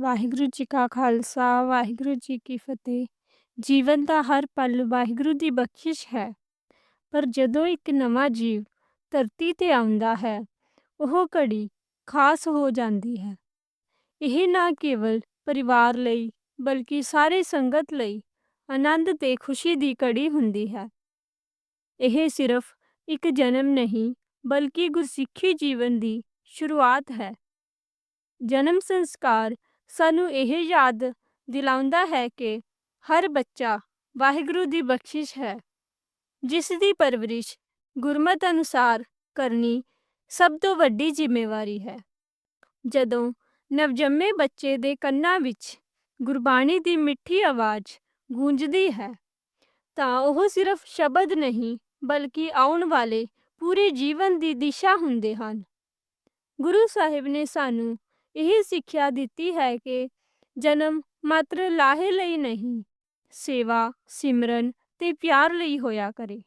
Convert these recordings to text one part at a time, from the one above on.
ਵਾਹਿਗੁਰੂ ਜੀ ਕਾ ਖਾਲਸਾ, ਵਾਹਿਗੁਰੂ ਜੀ ਕੀ ਫਤਿਹ। ਜੀਵਨ ਦਾ ਹਰ ਪਲ ਵਾਹਿਗੁਰੂ ਦੀ ਬਖਸ਼ਿਸ਼ ਹੈ। ਪਰ ਜਦੋਂ ਇੱਕ ਨਵਾਂ ਜੀਵ ਧਰਤੀ ਤੇ ਆਉਂਦਾ ਹੈ, ਉਹ ਘੜੀ ਖਾਸ ਹੋ ਜਾਂਦੀ ਹੈ। ਇਹ ਨਾ ਕੇਵਲ ਪਰਿਵਾਰ ਲਈ, ਬਲਕਿ ਸਾਰੇ ਸੰਗਤ ਲਈ ਆਨੰਦ ਤੇ ਖੁਸ਼ੀ ਦੀ ਘੜੀ ਹੁੰਦੀ ਹੈ। ਇਹ ਸਿਰਫ ਇੱਕ ਜਨਮ ਨਹੀਂ, ਬਲਕਿ ਗੁਰਸਿੱਖੀ ਜੀਵਨ ਦੀ ਸ਼ੁਰੂਆਤ ਹੈ। ਜਨਮ ਸੰਸਕਾਰ ਸਾਨੂੰ ਇਹ ਯਾਦ ਦਿਲਾਉਂਦਾ ਹੈ ਕਿ ਹਰ ਬੱਚਾ ਵਾਹਿਗੁਰੂ ਦੀ ਬਖਸ਼ਿਸ਼ ਹੈ, ਜਿਸ ਦੀ ਪਰਵਰਿਸ਼ ਗੁਰਮਤ ਅਨੁਸਾਰ ਕਰਨੀ ਸਭ ਤੋਂ ਵੱਡੀ ਜ਼ਿੰਮੇਵਾਰੀ ਹੈ। ਜਦੋਂ ਨਵਜੰਮੇ ਬੱਚੇ ਦੇ ਕੰਨਾਂ ਵਿੱਚ ਗੁਰਬਾਣੀ ਦੀ ਮਿੱਠੀ ਆਵਾਜ਼ ਗੂੰਜਦੀ ਹੈ, ਤਾਂ ਉਹ ਸਿਰਫ ਸ਼ਬਦ ਨਹੀਂ, ਬਲਕਿ ਆਉਣ ਵਾਲੇ ਪੂਰੇ ਜੀਵਨ ਦੀ ਦਿਸ਼ਾ ਹੁੰਦੇ ਹਨ। ਗੁਰੂ ਸਾਹਿਬ ਨੇ ਸਾਨੂੰ ਇਹ ਸਿੱਖਿਆ ਦਿੱਤੀ ਹੈ ਕਿ ਜਨਮ ਮਾਤਰ ਲਾਹੇ ਲਈ ਨਹੀਂ, ਸੇਵਾ, ਸਿਮਰਨ ਤੇ ਪਿਆਰ ਲਈ ਹੋਇਆ ਕਰੇ।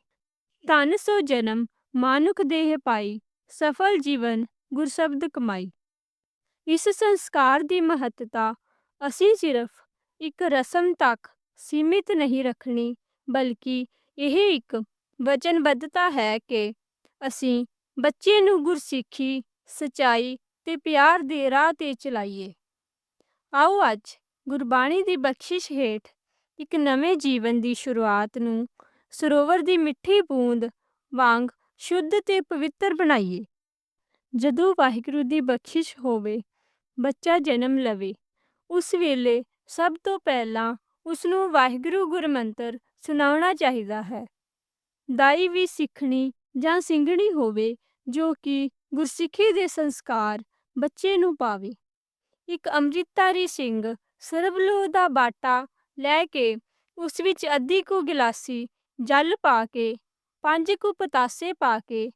ਧਨ ਸੋ ਜਨਮ, ਮਾਨੁਖ ਦੇਹ ਪਾਈ, ਸਫਲ ਜੀਵਨ, ਗੁਰਸ਼ਬਦ ਕਮਾਈ। ਇਸ ਸੰਸਕਾਰ ਦੀ ਮਹੱਤਤਾ ਅਸੀਂ ਸਿਰਫ ਇੱਕ ਰਸਮ ਤੱਕ ਸੀਮਿਤ ਨਹੀਂ ਰੱਖਣੀ, ਬਲਕਿ ਇਹ ਇੱਕ ਵਚਨਬੱਧਤਾ ਹੈ ਕਿ ਅਸੀਂ ਬੱਚੇ ਨੂੰ ਗੁਰਸਿੱਖੀ, ਸਚਾਈ ਤੇ ਪਿਆਰ ਦੇ ਰਾਹ ਤੇ ਚਲਾਈਏ। ਆਓ ਅੱਜ ਗੁਰਬਾਣੀ ਦੀ ਬਖਸ਼ਿਸ਼ ਹੇਠ ਇੱਕ ਨਵੇਂ ਜੀਵਨ ਦੀ ਸ਼ੁਰੂਆਤ ਨੂੰ ਸਰੋਵਰ ਦੀ ਮਿੱਠੀ ਬੂੰਦ ਵਾਂਗ ਸ਼ੁੱਧ ਤੇ ਪਵਿੱਤਰ ਬਣਾਈਏ। ਜਦੋਂ ਵਾਹਿਗੁਰੂ ਦੀ ਬਖਸ਼ਿਸ਼ ਹੋਵੇ, ਬੱਚਾ ਜਨਮ ਲਵੇ, ਉਸ ਵੇਲੇ ਸਭ ਤੋਂ ਪਹਿਲਾਂ ਉਸ ਨੂੰ ਵਾਹਿਗੁਰੂ ਗੁਰਮੰਤਰ ਸੁਣਾਉਣਾ ਚਾਹੀਦਾ ਹੈ। ਦਾਈ ਵੀ ਸਿੱਖਣੀ ਜਾਂ ਸਿੰਘਣੀ ਹੋਵੇ ਜੋ ਕਿ ਗੁਰਸਿੱਖੀ ਦੇ ਸੰਸਕਾਰ ਬੱਚੇ ਨੂੰ ਪਾਵੇ। ਇੱਕ ਅੰਮ੍ਰਿਤਧਾਰੀ ਸਿੰਘ ਸਰਬਲੋਹ ਦਾ ਬਾਟਾ ਲੈ ਕੇ ਉਸ ਵਿੱਚ ਅੱਧੀ ਕੁ ਗਿਲਾਸੀ ਜਲ ਪਾ ਕੇ, ਪੰਜ ਕੁ ਪਤਾਸੇ ਪਾ ਕੇ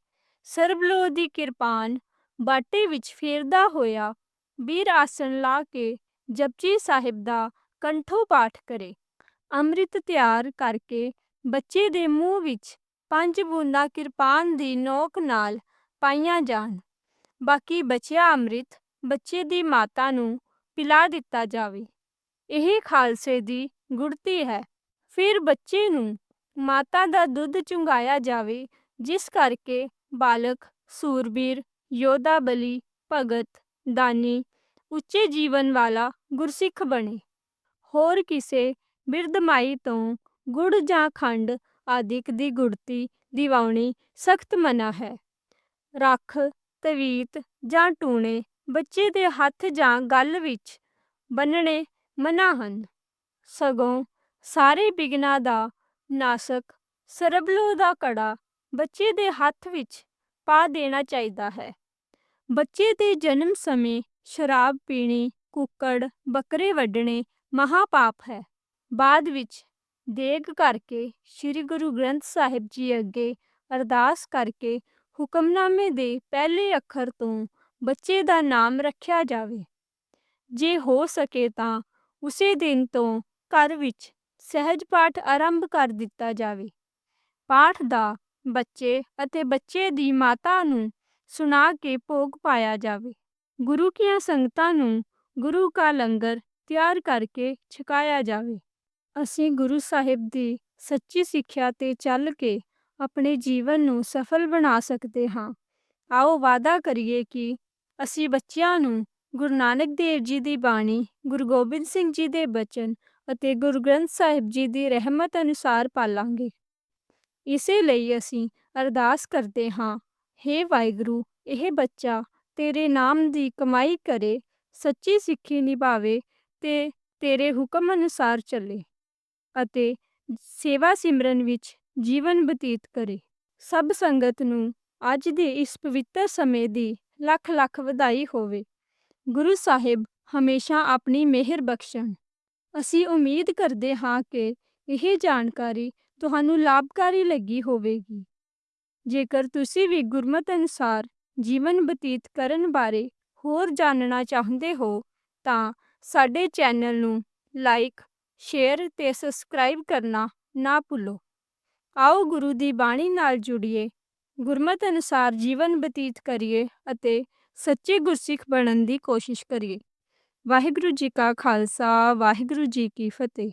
ਸਰਬਲੋਹ ਦੀ ਕਿਰਪਾਨ ਬਾਟੇ ਵਿੱਚ ਫੇਰਦਾ ਹੋਇਆ ਵੀਰ ਆਸਣ ਲਾ ਕੇ ਜਪਜੀ ਸਾਹਿਬ ਦਾ ਕੰਠੋ ਪਾਠ ਕਰੇ। ਅੰਮ੍ਰਿਤ ਤਿਆਰ ਕਰਕੇ ਬੱਚੇ ਦੇ ਮੂੰਹ ਵਿੱਚ ਪੰਜ ਬੂੰਦਾਂ ਕਿਰਪਾਨ ਦੀ ਨੋਕ ਨਾਲ ਪਾਈਆਂ ਜਾਣ। ਬਾਕੀ ਬਚਿਆ ਅੰਮ੍ਰਿਤ ਬੱਚੇ ਦੀ ਮਾਤਾ ਨੂੰ ਪਿਲਾ ਦਿੱਤਾ ਜਾਵੇ। ਇਹ ਖਾਲਸੇ ਦੀ ਗੁੜਤੀ ਹੈ। ਫਿਰ ਬੱਚੇ ਨੂੰ ਮਾਤਾ ਦਾ ਦੁੱਧ ਚੁੰਘਾਇਆ ਜਾਵੇ, ਜਿਸ ਕਰਕੇ ਬਾਲਕ, ਸੂਰਬੀਰ, ਯੋਧਾ ਬਲੀ, ਭਗਤ, ਦਾਨੀ, ਉੱਚੇ ਜੀਵਨ ਵਾਲਾ ਗੁਰਸਿੱਖ ਬਣੇ। ਹੋਰ ਕਿਸੇ ਬਿਰਦਮਾਈ ਤੋਂ ਗੁੜ ਜਾਂ ਖੰਡ ਆਦਿਕ ਦੀ ਗੁੜਤੀ ਦਿਵਾਉਣੀ ਸਖਤ ਮਨਾ ਹੈ। ਰੱਖ ਤਵੀਤ ਜਾਂ ਟੂਣੇ ਬੱਚੇ ਦੇ ਹੱਥ ਜਾਂ ਗਲ ਵਿੱਚ ਬੰਨਣੇ ਮਨਾ ਹਨ। ਸਗੋਂ ਸਾਰੇ ਬਿਗਨਾ ਦਾ ਨਾਸਕ ਸਰਬਲੋ ਦਾ ਕੜਾ ਬੱਚੇ ਦੇ ਹੱਥ ਵਿੱਚ ਪਾ ਦੇਣਾ ਚਾਹੀਦਾ ਹੈ। ਬੱਚੇ ਦੇ ਜਨਮ ਸਮੇਂ ਸ਼ਰਾਬ ਪੀਣੀ, ਕੁੱਕੜ, ਬੱਕਰੇ ਵੱਢਣੇ ਮਹਾਪਾਪ ਹੈ। ਬਾਅਦ ਵਿੱਚ ਦੇਗ ਕਰਕੇ ਸ੍ਰੀ ਗੁਰੂ ਗ੍ਰੰਥ ਸਾਹਿਬ ਜੀ ਅੱਗੇ ਅਰਦਾਸ ਕਰਕੇ ਹੁਕਮਨਾਮੇ ਦੇ ਪਹਿਲੇ ਅੱਖਰ ਤੋਂ ਬੱਚੇ ਦਾ ਨਾਮ ਰੱਖਿਆ ਜਾਵੇ। ਜੇ ਹੋ ਸਕੇ ਤਾਂ ਉਸੇ ਦਿਨ ਤੋਂ ਘਰ ਵਿੱਚ ਸਹਿਜ ਪਾਠ ਆਰੰਭ ਕਰ ਦਿੱਤਾ ਜਾਵੇ। ਪਾਠ ਦਾ ਬੱਚੇ ਅਤੇ ਬੱਚੇ ਦੀ ਮਾਤਾ ਨੂੰ ਸੁਣਾ ਕੇ ਭੋਗ ਪਾਇਆ ਜਾਵੇ। ਗੁਰੂ ਕੀਆਂ ਸੰਗਤਾਂ ਨੂੰ ਗੁਰੂ ਕਾ ਲੰਗਰ ਤਿਆਰ ਕਰਕੇ ਛਕਾਇਆ ਜਾਵੇ। ਅਸੀਂ ਗੁਰੂ ਸਾਹਿਬ ਦੀ ਸੱਚੀ ਸਿੱਖਿਆ ਤੇ ਚੱਲ ਕੇ ਆਪਣੇ ਜੀਵਨ ਨੂੰ ਸਫਲ ਬਣਾ ਸਕਦੇ ਹਾਂ। ਆਓ ਵਾਅਦਾ ਕਰੀਏ ਕਿ ਅਸੀਂ ਬੱਚਿਆਂ ਨੂੰ ਗੁਰੂ ਨਾਨਕ ਦੇਵ ਜੀ ਦੀ ਬਾਣੀ, ਗੁਰੂ ਗੋਬਿੰਦ ਸਿੰਘ ਜੀ ਦੇ ਬਚਨ ਅਤੇ ਗੁਰੂ ਗ੍ਰੰਥ ਸਾਹਿਬ ਜੀ ਦੀ ਰਹਿਮਤ ਅਨੁਸਾਰ ਪਾਲਾਂਗੇ। ਇਸੇ ਲਈ ਅਸੀਂ ਅਰਦਾਸ ਕਰਦੇ ਹਾਂ हे ਵਾਹਿਗੁਰੂ, ਇਹ ਬੱਚਾ ਤੇਰੇ ਨਾਮ ਦੀ ਕਮਾਈ ਕਰੇ, ਸੱਚੀ ਸਿੱਖੀ ਨਿਭਾਵੇ ਤੇ ਤੇਰੇ ਹੁਕਮ ਅਨੁਸਾਰ ਚੱਲੇ ਅਤੇ ਸੇਵਾ ਸਿਮਰਨ ਵਿੱਚ ਜੀਵਨ ਬਤੀਤ ਕਰੇ। ਸਭ ਸੰਗਤ ਨੂੰ ਅੱਜ ਦੇ ਇਸ ਪਵਿੱਤਰ ਸਮੇਂ ਦੀ ਲੱਖ ਲੱਖ ਵਧਾਈ ਹੋਵੇ। ਗੁਰੂ ਸਾਹਿਬ ਹਮੇਸ਼ਾ ਆਪਣੀ ਮਿਹਰ ਬਖਸ਼ਣ। ਅਸੀਂ ਉਮੀਦ ਕਰਦੇ ਹਾਂ ਕਿ ਇਹ ਜਾਣਕਾਰੀ ਤੁਹਾਨੂੰ ਲਾਭਕਾਰੀ ਲੱਗੀ ਹੋਵੇਗੀ। ਜੇਕਰ ਤੁਸੀਂ ਵੀ ਗੁਰਮਤ ਅਨੁਸਾਰ ਜੀਵਨ ਬਤੀਤ ਕਰਨ ਬਾਰੇ ਹੋਰ ਜਾਣਨਾ ਚਾਹੁੰਦੇ ਹੋ, ਤਾਂ ਸਾਡੇ ਚੈਨਲ ਨੂੰ ਲਾਈਕ, ਸ਼ੇਅਰ ਤੇ ਸਬਸਕ੍ਰਾਈਬ ਕਰਨਾ ਨਾ ਭੁੱਲੋ। ਆਓ ਗੁਰੂ ਦੀ ਬਾਣੀ ਨਾਲ ਜੁੜੀਏ, ਗੁਰਮਤ ਅਨੁਸਾਰ ਜੀਵਨ ਬਤੀਤ ਕਰੀਏ ਅਤੇ ਸੱਚੇ ਗੁਰਸਿੱਖ ਬਣਨ ਦੀ ਕੋਸ਼ਿਸ਼ ਕਰੀਏ। ਵਾਹਿਗੁਰੂ ਜੀ ਕਾ ਖਾਲਸਾ, ਵਾਹਿਗੁਰੂ ਜੀ ਕੀ ਫਤਿਹ।